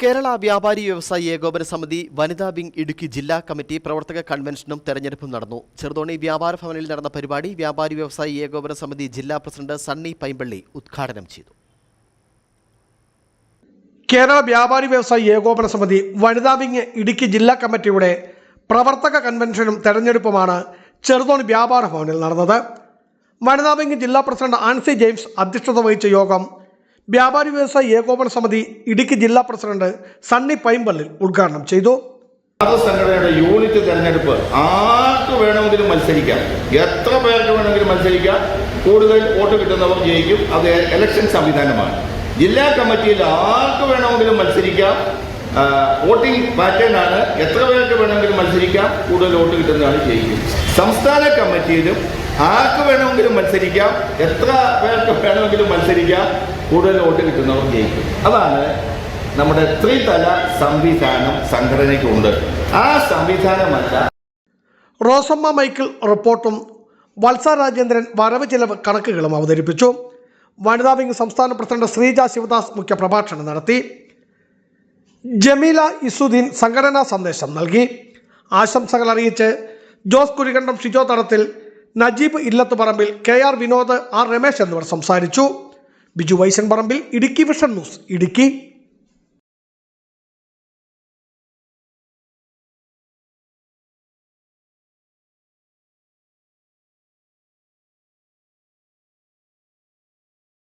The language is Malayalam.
കേരള വ്യാപാരി വ്യവസായി ഏകോപന സമിതി വനിതാ വിംഗ് ഇടുക്കി ജില്ലാ കമ്മിറ്റി പ്രവർത്തക കൺവെൻഷനും തെരഞ്ഞെടുപ്പും നടന്നു. ചെറുതോണി വ്യാപാര ഭവനിൽ നടന്ന പരിപാടി വ്യാപാരി വ്യവസായി ഏകോപന സമിതി ജില്ലാ പ്രസിഡന്റ് സണ്ണി പൈമ്പള്ളി ഉദ്ഘാടനം ചെയ്തു. കേരള വ്യാപാരി വ്യവസായി ഏകോപന സമിതി വനിതാ വിംഗ് ഇടുക്കി ജില്ലാ കമ്മിറ്റിയുടെ പ്രവർത്തക കൺവെൻഷനും തെരഞ്ഞെടുപ്പുമാണ് ചെറുതോണി വ്യാപാര ഭവനിൽ നടന്നത്. വനിതാ വിംഗ് ജില്ലാ പ്രസിഡന്റ് ആൻസി ജെയിംസ് അധ്യക്ഷത വഹിച്ച യോഗം വ്യാപാരി വ്യവസായ ഏകോപന സമിതി ഇടുക്കി ജില്ലാ പ്രസിഡന്റ് സണ്ണി പൈമ്പള്ളിൽ ഉദ്ഘാടനം ചെയ്തു. സംഘടനയുടെ യൂണിറ്റ് തെരഞ്ഞെടുപ്പ് ആർക്ക് വേണമെങ്കിലും മത്സരിക്കാം. എത്ര പേർക്ക് വേണമെങ്കിലും മത്സരിക്കാം. കൂടുതൽ വോട്ട് കിട്ടുന്നവർ ജയിക്കും. അത് ഇലക്ഷൻ സംവിധാനമാണ്. ജില്ലാ കമ്മിറ്റിയിൽ ആർക്ക് വേണമെങ്കിലും മത്സരിക്കാം. വോട്ടിംഗ് പാറ്റേൺ ആണ്. എത്ര പേർക്ക് വേണമെങ്കിലും മത്സരിക്കാം. കൂടുതൽ വോട്ട് കിട്ടുന്നതാണ് ജയിക്കും. സംസ്ഥാന കമ്മിറ്റിയിലും ആർക്ക് വേണമെങ്കിലും മത്സരിക്കാം? എത്ര പേർക്ക് വേണമെങ്കിലും മത്സരിക്കാം? കൂടുതൽ വോട്ട് കിട്ടുന്നവർ ജയിക്കും. അതാണ് നമ്മുടെ ത്രിതല സംവിധാനം സംഘടനയ്ക്കുണ്ട്. ആ സംവിധാനമല്ല റോസമ്മ മൈക്കിൾ റിപ്പോർട്ടും വത്സ രാജേന്ദ്രൻ വരവ് ചെലവ് കണക്കുകളും അവതരിപ്പിച്ചു. വനിതാ വിംഗ് സംസ്ഥാന പ്രസിഡന്റ് ശ്രീജ ശിവദാസ് മുഖ്യപ്രഭാഷണം നടത്തി. ജമീല ഇസുദ്ദീൻ സംഘടനാ സന്ദേശം നൽകി. ആശംസകൾ അറിയിച്ച് Jose Kurikandam Shijo Thadathil Najeeb Illathuparambil K R Vinod R Ramesh എന്നിവർ സംസാരിച്ചു. Biju Vaishan Parambil Idukki Vision News Idukki.